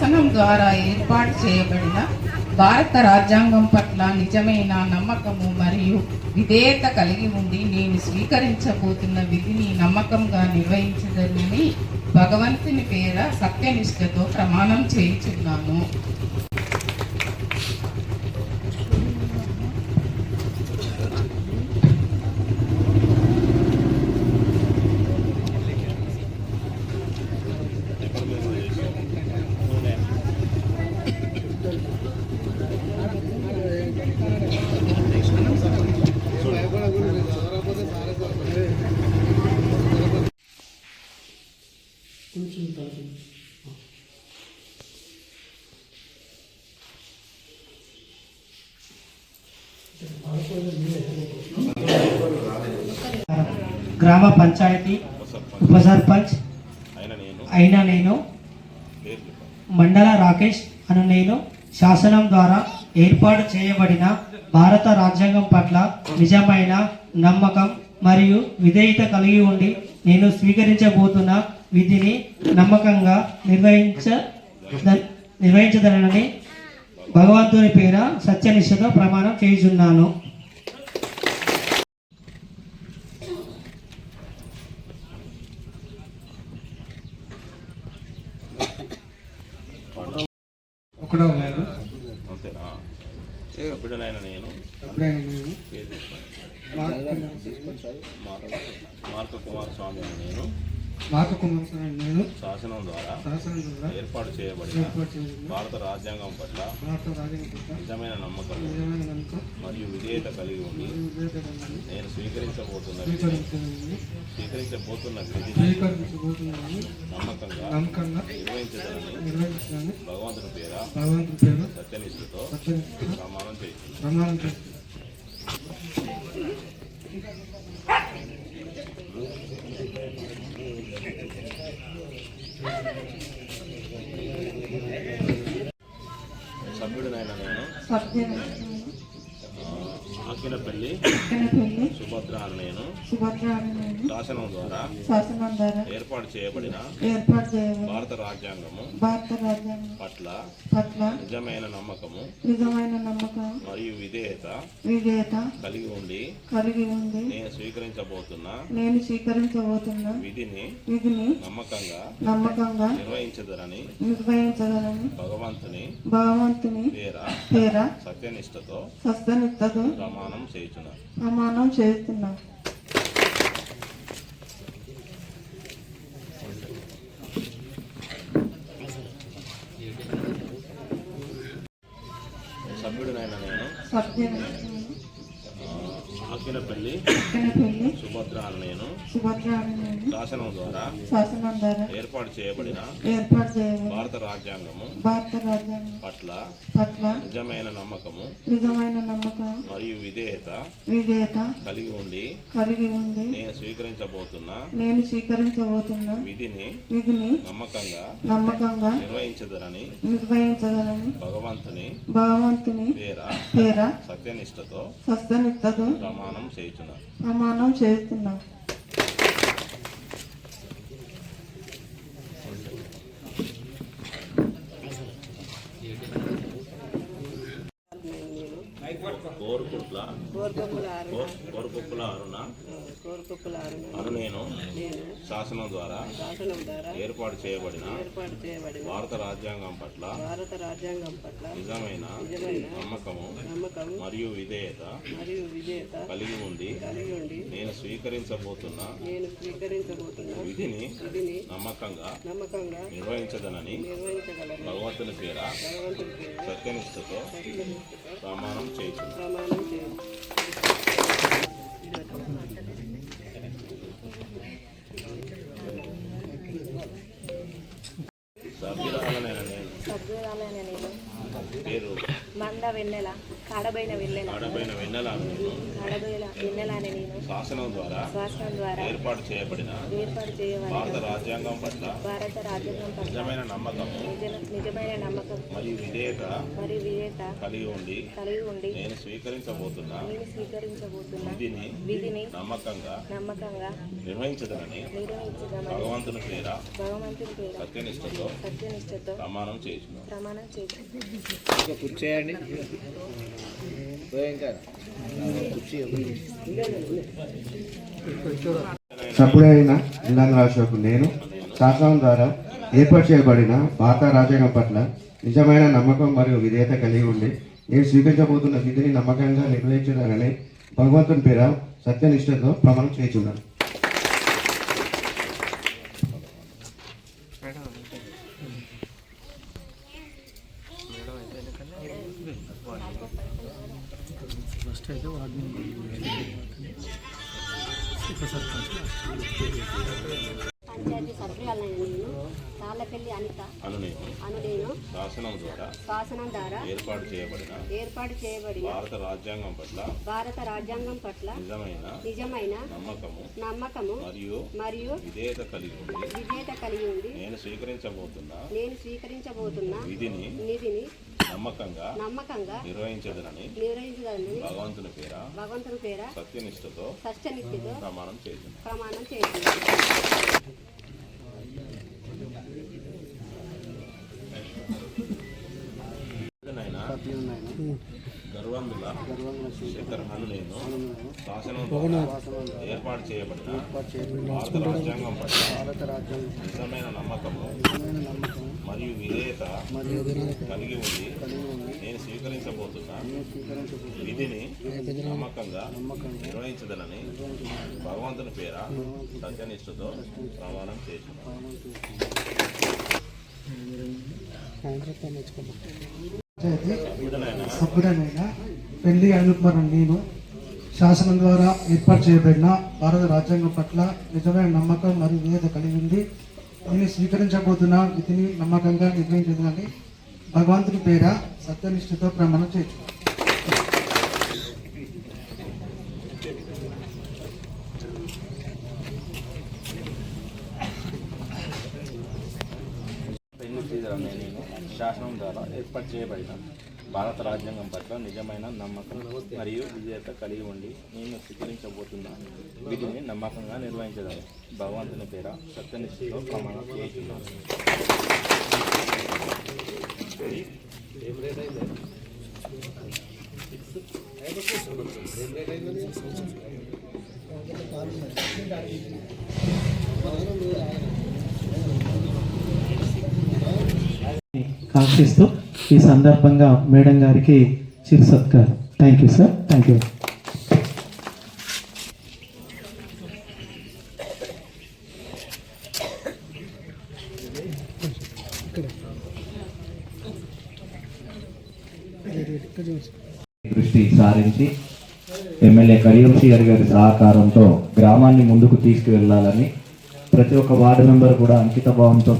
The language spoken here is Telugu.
శాసనం ద్వారా ఏర్పాటు చేయబడిన భారత రాజ్యాంగం పట్ల నిజమైన నమ్మకము మరియు విధేయత కలిగి ఉండి నేను స్వీకరించబోతున్న విధిని నమ్మకంగా నిర్వహించదని భగవంతుని పేర సత్యనిష్టతో ప్రమాణం చేయించున్నాను. గ్రామ పంచాయతీ ఉప సర్పంచ్ అయిన నేను. మండల రాకేష్ అను నేను. శాసనం ద్వారా ఏర్పాటు చేయబడిన భారత రాజ్యాంగం పట్ల నిజమైన నమ్మకం మరియు విధేయత కలిగి ఉండి నేను స్వీకరించబోతున్న విధిని నమ్మకంగా నిర్వహించ నిర్వహించదనని భగవంతుని పేర సత్యనిష్టతో ప్రమాణం చేయుచున్నాను. ఒకడో లేదు అంతేనా ఎప్పుడైనా నేను. మార్క కుమార స్వామి నేను. నేను శాసనం ద్వారా శాసనం ద్వారా ఏర్పాటు చేయబడిన భారత రాజ్యాంగం పట్ల భారత రాజ్యాంగం పట్ల నిజమైన నమ్మకం నిజమైన నమ్మకం మరియు విధేయత కలిగి ఉండి వివేకానందని నేను స్వీకరించబోతున్న స్వీకరించబోతున్న విధిని స్వీకరించబోతున్నానని నమ్మకంగా నమ్మకంగా భగవంతుని పేర భగవంతుని పేరు సత్యనిష్ఠతో ప్రమాణం చేస్తున్నాను సభ్యుడినైన నేను ఆకినపల్లి పెళ్ళి సుభద్ర అని నేను. శాసనం ద్వారా శాసనం ద్వారా ఏర్పాటు చేయబడిన ఏర్పాటు చేయబడిన భారత రాజ్యాంగము భారత రాజ్యాంగం పట్ల పట్ల నిజమైన నమ్మకము నిజమైన నమ్మకం మరియు విధేయత విధేయత కలిగి ఉండి కలిగి ఉంది నేను స్వీకరించబోతున్న నేను స్వీకరించబోతున్న విధిని విధిని నమ్మకంగా నమ్మకంగా నిర్వహించదనని నిర్వహించగలను భగవంతుని భగవంతుని పేర పేర సత్యనిష్టతో స్వస్థనిత్తదు ప్రమాణం ప్రమాణం చేస్తున్నా సభ్యుడినైన నేను సత్యనిష్టను ఆ, పెళ్ళి సుభద్ర నేను. శాసనం ద్వారా శాసనం ద్వారా ఏర్పాటు చేయబడిన ఏర్పాటు చేయబడిన భారత రాజ్యాంగము భారత రాజ్యాంగం పట్ల పట్ల నిజమైన నమ్మకము నిజమైన నమ్మకం మరియు విధేయత విధేయత కలిగి ఉండి కలిగి ఉంది నేను స్వీకరించబోతున్న నేను స్వీకరించబోతున్న విధిని విధిని నమ్మకంగా నమ్మకంగా నిర్వహించదనని నిర్వహించగలను భగవంతుని భగవంతుని పేర పేర సత్యనిష్టతో స్వస్థనిత్తదు ప్రమాణం ప్రమాణం చేయుచున్నాను. ప్రమాణం చేస్తున్నా అను నేను శాసనం ద్వారా శాసనం ద్వారా ఏర్పాటు చేయబడిన ఏర్పాటు చేయబడిన భారత రాజ్యాంగం పట్ల భారత రాజ్యాంగం పట్ల నిజమైన నిజమైన నమ్మకము నమ్మకం మరియు విధేయత మరియు విజేత కలిగి ఉండి కలిగి ఉండి నేను స్వీకరించబోతున్న నేను స్వీకరించబోతున్న విధిని విధిని నమ్మకంగా నమ్మకంగా నిర్వహించదనని నిర్వహించగలను భగవంతుని పేర భగవంతుడి పేరు సత్యనిష్టతో ప్రమాణం చేయుచున్నాను. ప్రమాణం చేయండి సభ్యురాలనైన నేను సభ్యురాలైన నేను మంద వెన్నెల కాడబైన వెన్నెల అని నేను నేను. శాసనం ద్వారా శాసనం ద్వారా ఏర్పాటు చేయబడిన ఏర్పాటు చేయవలన భారత రాజ్యాంగం పట్ల భారత రాజ్యాంగం పట్ల నిజమైన నమ్మకం నిజ- నిజమైన నమ్మకం మరియు విధేయత మరియు విధేయత కలిగి ఉండి కలిగి ఉండి నేను స్వీకరించబోతున్న నేను స్వీకరించబోతున్న విధిని విధిని నమ్మకంగా నమ్మకంగా నిర్వహించదనని నిర్వహించదామని భగవంతుని పేర భగవంతుని పేర సత్యనిష్టతో సత్యనిష్టతో ప్రమాణం చేయించున్నాను ప్రమాణం చేసి అయిన జిల్లా రాశోకు నేను శాసనం ద్వారా ఏర్పాటు చేయబడిన భారత రాజ్యాంగం పట్ల నిజమైన నమ్మకం మరియు విధేయత కలిగి ఉండి నేను స్వీకరించబోతున్న విధిని నమ్మకంగా నిర్వహించడానని భగవంతుని పేర సత్యనిష్టతో ప్రమాణం చేయించున్నాను. పంచాయతీ సభ్యురాలైన నేను తాళ్ళపల్లి అనిత అను నేను అను నేను శాసనం ద్వారా శాసనం ద్వారా ఏర్పాటు చేయబడిన ఏర్పాటు చేయబడిన భారత రాజ్యాంగం పట్ల భారత రాజ్యాంగం పట్ల నిజమైన నిజమైన నమ్మకము నమ్మకము మరియు మరియు విధేయత కలిగి ఉండి విధేయత కలిగి ఉంది నేను స్వీకరించబోతున్న నేను స్వీకరించబోతున్న విధిని నిధిని నమ్మకంగా నమ్మకంగా నిర్వహించదనని నిర్వహించదని భగవంతుని పేర భగవంతుని పేర సత్యనిష్టతో సత్యనిత్యతో ప్రమాణం చేస్తున్నాను ప్రమాణం చేస్తున్నాను అను నేను ఏర్పాటు చేయబడిన భారత రాజ్యాంగం పట్ల నిజమైన నమ్మకము మరియు విధేయత కలిగి ఉండి నేను స్వీకరించబోతున్న విధిని నమ్మకంగా నిర్వహించదనని భగవంతుని పేర సత్యనిష్టతో ప్రమాణం చేస్తున్నాను. పంచాయతీ సభ్యుడనైన పెళ్ళి అనుకుమారం నేను శాసనం ద్వారా ఏర్పాటు చేయబడిన భారత రాజ్యాంగం పట్ల నిజమైన నమ్మకం మరియు విధేయత కలిగి ఉంది నేను స్వీకరించబోతున్న విధిని నమ్మకంగా నిర్ణయించదని భగవంతుని పేర సత్యనిష్ఠతో ప్రమాణం చేయొచ్చు పెళ్ళి నేను శాసనం ద్వారా ఏర్పాటు చేయబడిన భారత రాజ్యాంగం పట్ల నిజమైన నమ్మకం మరియు విజేత కలిగి ఉండి నేను స్వీకరించబోతున్న విధిని నమ్మకంగా నిర్వహించగలను. భగవంతుని పేర సత్యనిష్ఠతో ప్రమాణం చేస్తున్నాను కాంక్షిస్తూ ఈ సందర్భంగా మేడం గారికి చిరు సత్కారం. Thank you sir thank you దృష్టి సారించి ఎమ్మెల్యే కడియం గారి సహకారంతో గ్రామాన్ని ముందుకు తీసుకువెళ్ళాలని ప్రతి ఒక్క వార్డు మెంబర్ కూడా అంకిత భావంతో